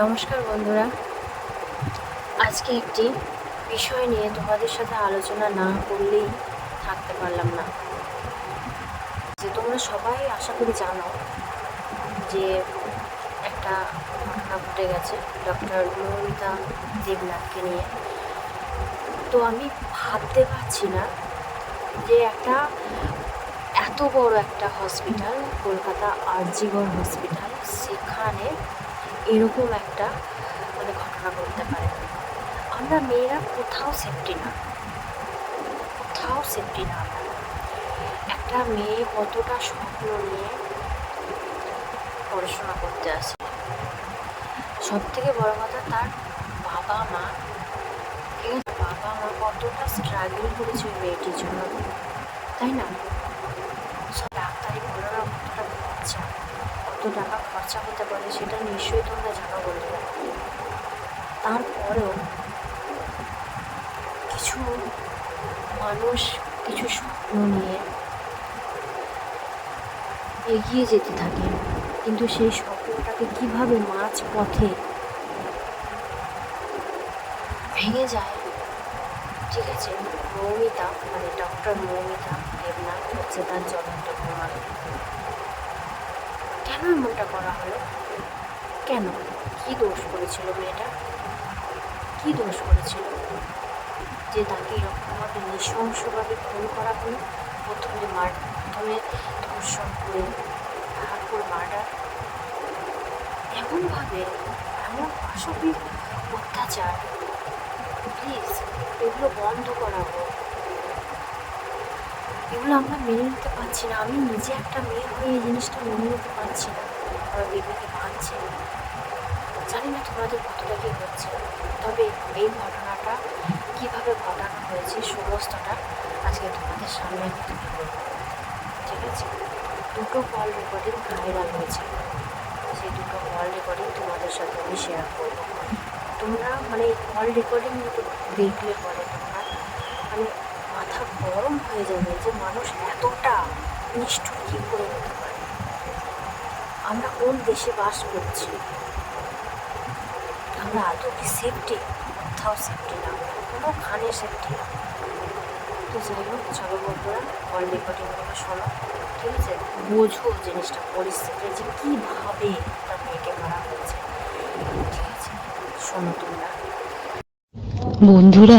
নমস্কার বন্ধুরা। আজকে একটি বিষয় নিয়ে তোমাদের সাথে আলোচনা না করলেই থাকতে পারলাম না। যে তোমরা সবাই আশা করি জানো যে একটা ঘটনা ঘটে গেছে ডক্টর মৌমিতা দেবনাথকে নিয়ে। তো আমি ভাবতে পারছি না যে একটা এত বড় একটা হসপিটাল কলকাতা আরজিগড় হসপিটাল সেখানে এরকম একটা মানে ঘটনা ঘটতে পারে। আমরা মেয়েরা কোথাও সেফটি না। কোথাও সেফটি না একটা মেয়ে কতটা স্বপ্ন নিয়ে পড়াশোনা করতে আসে। সব থেকে বড় কথা, তার বাবা মা ঠিক আছে বাবা মা কতটা স্ট্রাগল করেছে ওই মেয়েটির জন্য, তাই না সব ডাক্তারি পড়ানো কতটা খরচা কত টাকা খরচা হতে পারে সেটা নিশ্চয়ই তোমরা জানো বন্ধুরা তারপরেও কিছু মানুষ কিছু স্বপ্ন নিয়ে এগিয়ে যেতে থাকে, কিন্তু সেই স্বপ্নটাকে কীভাবে মাঝ পথে ভেঙে যায়, ঠিক আছে মৌমিতা মানে ডক্টর মৌমিতা দেবনাথ হচ্ছে তার জন্মটা প্রমাণ কেন এমনটা করা হলো? কেন? কি দোষ করেছিল মেয়েটা? কি দোষ করেছিল? যে তাকে এরকমভাবে নৃশংসভাবে খুন করা হলো? প্রথমে মার প্রথমে ধর্ষণ করে, তারপর মার্ডার? এমনভাবে, এমন পাশবিক অত্যাচার? প্লিজ, এগুলো বন্ধ করা হোক। এগুলো আমরা মেনে নিতে পারছি না। আমি নিজে একটা মেয়ে হয়ে এই জিনিসটা মেনে নিতে পারছি না। আমার বেবিকে বাঁধছে জানি না তোমাদের কতটা কি হচ্ছে। তবে এই ঘটনাটা কীভাবে ঘটানো হয়েছে, সমস্তটা আজকে তোমাদের সামনে তুলে ধরবো। ঠিক আছে? দুটো কল রেকর্ডিং ভাইরাল হয়েছে। সেই দুটো কল রেকর্ডিং তোমাদের সাথে আমি শেয়ার করব। তোমরা মানে কল রেকর্ডিং দেখলে পরে তোমরা মানে মাথা গরম হয়ে যাবে যে মানুষ এতটা নিষ্ঠুর কী করে পারে? আমরা কোন দেশে বাস করছি? আমরা আদৌ কি সেফটি কোথাও সেফটি না কোনো খানে সেফটি না। তো যাই হোক, চলো বন্ধুরা কল করে শোনো, ঠিক আছে? বোঝো জিনিসটা, পরিস্থিতি যে কীভাবে তার মেয়েকে মারা হয়েছে। ঠিক আছে, শোনো তোমরা। বন্ধুরা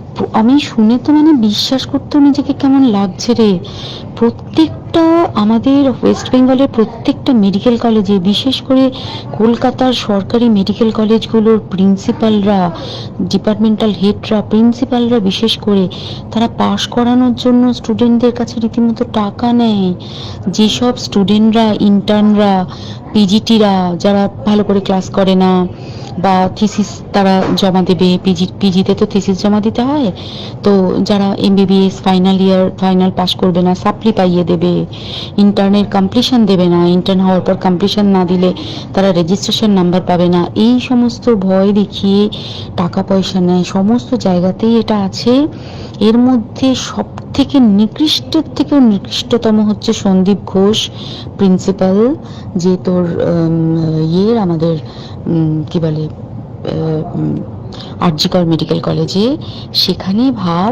আমি শুনে তো মানে বিশ্বাস করতেও নিজেকে কেমন লাগছে রে। প্রত্যেকটা আমাদের ওয়েস্ট বেঙ্গলের প্রত্যেকটা মেডিকেল কলেজে বিশেষ করে কলকাতার সরকারি মেডিকেল কলেজগুলোর প্রিন্সিপালরা ডিপার্টমেন্টাল হেডরা প্রিন্সিপালরা বিশেষ করে, তারা পাশ করানোর জন্য স্টুডেন্টদের কাছে রীতিমতো টাকা নেয়। যেসব স্টুডেন্টরা ইন্টার্নরা পিজিটিরা যারা ভালো করে ক্লাস করে না, বা থিসিস তারা জমা দেবে পিজি পিজিতে তো থিসিস জমা দিতে হয়, তো যারা MBBS final year final pass করবে না সাপ্লি পাইয়ে দেবে। ইন্টার্নের কমপ্লিশন দেবে না। ইন্টার্ন হওয়ার পর কমপ্লিশন না দিলে তারা রেজিস্ট্রেশন নাম্বার পাবে না। এই সমস্ত ভয় দেখিয়ে টাকা পয়সা নেয়। সমস্ত জায়গাতেই এটা আছে। এর মধ্যে সব থেকে নিকৃষ্টের থেকেও নিকৃষ্টতম হচ্ছে সন্দীপ ঘোষ প্রিন্সিপাল যে তোর ইয়ের আমাদের কি বলে আরজিকর মেডিকেল কলেজে সেখানে ভাব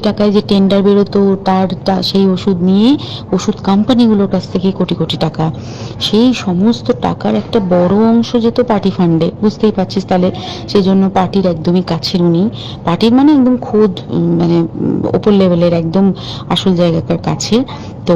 টাকায় যে টেন্ডার বেরোতো, তার সেই ওষুধ নিয়ে ওষুধ কোম্পানিগুলোর কাছ থেকে কোটি কোটি টাকা। সেই সমস্ত টাকার একটা বড় অংশ যেত পার্টি ফান্ডে বুঝতেই পারছিস তাহলে? সেই জন্য পার্টির একদমই কাছের উনি। পার্টির মানে একদম খোদ মানে ওপর লেভেলের একদম আসল জায়গাকার কাছে তো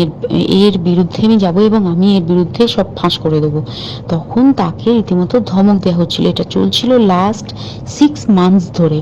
এর বিরুদ্ধে আমি যাব এবং আমি এর বিরুদ্ধে সব ফাঁস করে দেবো। তখন তাকে রীতিমতো ধমক দেওয়া হচ্ছিল। এটা চলছিল লাস্ট সিক্স মান্থস ধরে।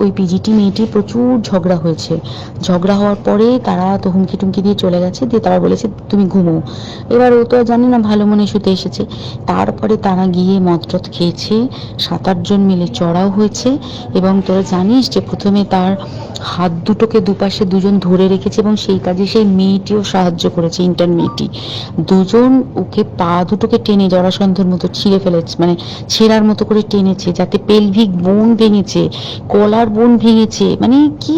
ওই পিজিটি মেয়েটি প্রচুর ঝগড়া হয়েছে। ঝগড়া হওয়ার পরে তারা তো হুমকি টুমকি দিয়ে চলে গেছে, দিয়ে তারা বলেছে, তুমি ঘুমো। এবার ও তো আর জানে না, ভালো মনে শুতে এসেছে। তারপরে তারা গিয়ে মদ টদ খেয়েছে সাত আটজন মিলে চড়াও হয়েছে এবং তোরা জানিস যে প্রথমে তার হাত দুটোকে দুপাশে দুজন ধরে রেখেছে এবং সেই কাজে সেই মেয়েটিও সাহায্য করেছে ইন্টার্ন মেয়েটি। দুজন ওকে পা দুটোকে টেনে জরাসন্ধের মতো ছিঁড়ে ফেলেছে মানে ছেঁড়ার মতো করে টেনেছে, যাতে পেলভিক বোন ভেঙেছে, কলার বোন ভেঙেছে মানে কি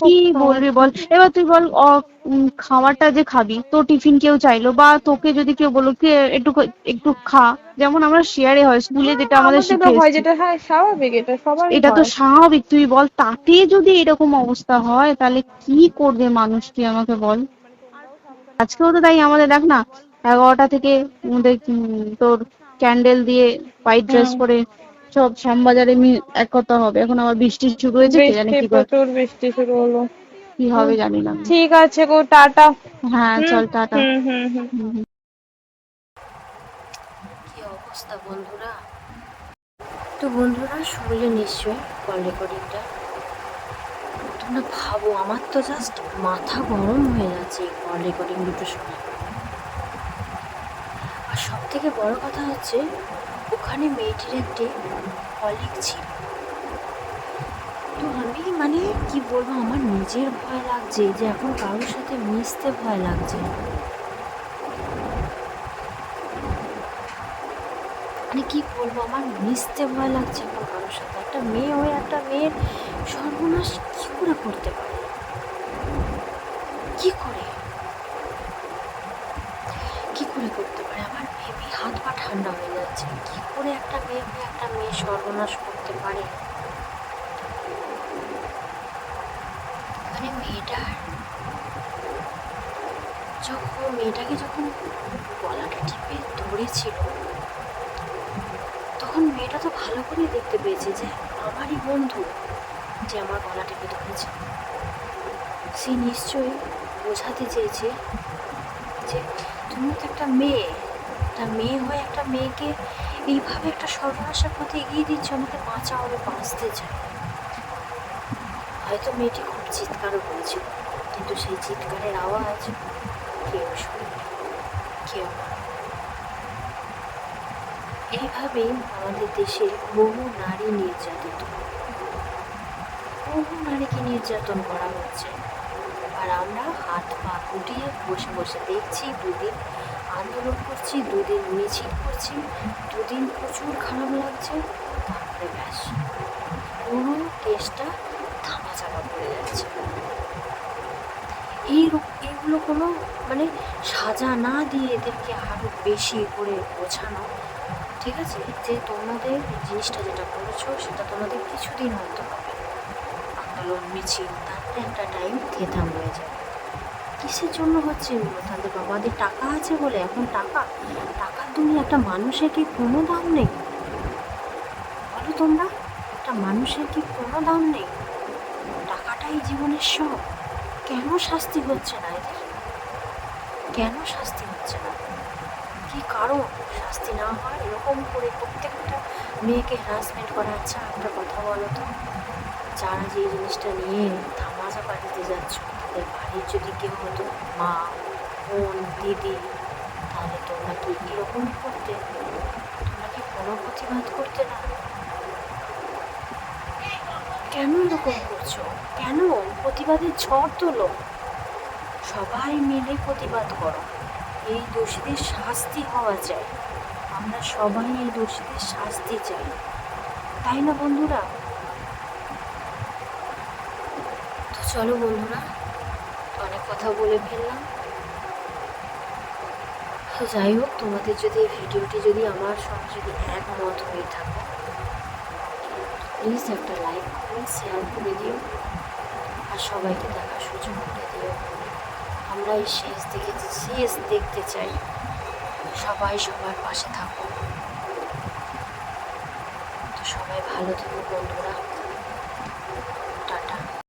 কি বলবি বল? এবার তুই বল খাবারটা যে খাবি তোর টিফিন কেউ চাইলো বা তোকে যদি কেউ বলল কে একটু একটু খা। যেমন আমরা শেয়ারে হয় স্কুলে যেটা আমাদের হয় যেটা হ্যাঁ স্বাভাবিক এটা সবার এটা তো স্বাভাবিক তুই বল তাতে যদি এরকম অবস্থা হয় তাহলে কি করবে মানুষ তুই আমাকে বল? আজকেও তো তাই আমাদের দেখ না এগারোটা থেকে তোর ক্যান্ডেল দিয়ে হোয়াইট ড্রেস পরে সব শ্যামবাজারে মি- একতা হবে। এখন আবার বৃষ্টি শুরু হয়েছে কে জানে কি প্রচুর বৃষ্টি শুরু হলো। কি হবে জানি না। ঠিক আছে গো টাটা। হ্যাঁ চল টাটা। হুম হুম হুম। হুম। কি অবস্থা বন্ধুরা? তো বন্ধুরা শুনলে নিশ্চয়ই কল রেকর্ডিংটা তোমরা ভাবো আমার তো জাস্ট মাথা গরম হয়ে যাচ্ছে এই কল রেকর্ডিং দুটো শুনে। আর সব থেকে বড় কথা হচ্ছে ওখানে মেয়েটির একটি কলিগ ছিল। তো আমি মানে কি বলব, আমার নিজের ভয় লাগছে যে এখন কারোর সাথে মিশতে ভয় লাগছে। মানে কি বলব, আমার মিশতে ভয় লাগছে এখন কারোর সাথে। একটা মেয়ে হয়ে একটা মেয়ের সর্বনাশ কি করে করতে পারে? কি করে কি করে করতে পারে আমার ভেবে হাত পা ঠান্ডা হয়ে যাচ্ছে। কি করে একটা মেয়ে হয়ে একটা মেয়ে সর্বনাশ করতে পারে? মানে মেয়েটার যখন, মেয়েটাকে যখন গলাটা টিপে ধরেছিল, তখন মেয়েটা তো ভালো করে দেখতে পেয়েছে যে আমারই বন্ধু যে আমার গলা টিপে ধরেছে। সে নিশ্চয়ই বোঝাতে চেয়েছে যে তুমি তো একটা মেয়ে। একটা মেয়ে হয়ে, একটা মেয়েকে এইভাবে একটা সর্বনাশের পথে এগিয়ে দিচ্ছে, আমাকে বাঁচাও আমি বাঁচতে চাই। হয়তো মেয়েটি খুব চিৎকারও করেছিল, কিন্তু সেই চিৎকারের আওয়াজ কেউ শুনবে কেউ। এইভাবেই আমাদের দেশে বহু নারী নির্যাতিত। বহু নারীকে নির্যাতন করা হচ্ছে। আর আমরা হাত পা গুটিয়ে বসে বসে দেখছি দুদিন আন্দোলন করছি, দুদিন মিছিল করছি, দুদিন প্রচুর খারাপ লাগছে। তারপরে ব্যাস। পুরো কেসটা ধামাচাপা পড়ে যাচ্ছে। এই এগুলো কোনো মানে সাজা না দিয়ে এদেরকে আরও বেশি করে বোঝানো ঠিক আছে? যে তোমাদের জিনিসটা যেটা করেছ, সেটা তোমাদের কিছুদিন হয়তো হবে। আন্দোলন, মিছিল, তারপরে একটা টাইম থেতাম হয়ে যাবে। কিসের জন্য হচ্ছে? এগুলো তাদের বাবাদের টাকা আছে বলে এখন টাকা? টাকার তুমি একটা মানুষের কি কোনো দাম নেই? বলো তোমরা, একটা মানুষের কি কোনো দাম নেই? টাকাটাই জীবনের সব কেন শাস্তি হচ্ছে না এদের? কেন শাস্তি হচ্ছে না? কি কারণ? শাস্তি না হয় এরকম করে প্রত্যেকটা মেয়েকে হ্যারাসমেন্ট করা আচ্ছা একটা কথা বলো তো, যারা যে জিনিসটা নিয়ে ধামাচা পাঠিয়ে যাচ্ছ যদি কেউ হতো মা, বোন, দিদি, তাহলে তোমরা কি এরকম করতে। তোমরা কি কোনো প্রতিবাদ করতে না? কেন এরকম করছ? কেন? প্রতিবাদের ঝড় তোলো। সবাই মিলে প্রতিবাদ করো। এই দোষীদের শাস্তি হওয়া চাই। আমরা সবাই এই দোষীদের শাস্তি চাই। তাই না বন্ধুরা? তো চলো বন্ধুরা কথা বলে ফেললাম। তো যাই হোক, তোমাদের যদি এই ভিডিওটি যদি আমার সঙ্গে যদি একমত হয়ে থাকো প্লিজ একটা লাইক করে শেয়ার করে দিও, আর সবাইকে দেখার সুযোগ করে দিও। আমরা এই শেষ দেখে শেষ দেখতে চাই। সবাই সবার পাশে থাকো। তো সবাই ভালো থেকো বন্ধুরা।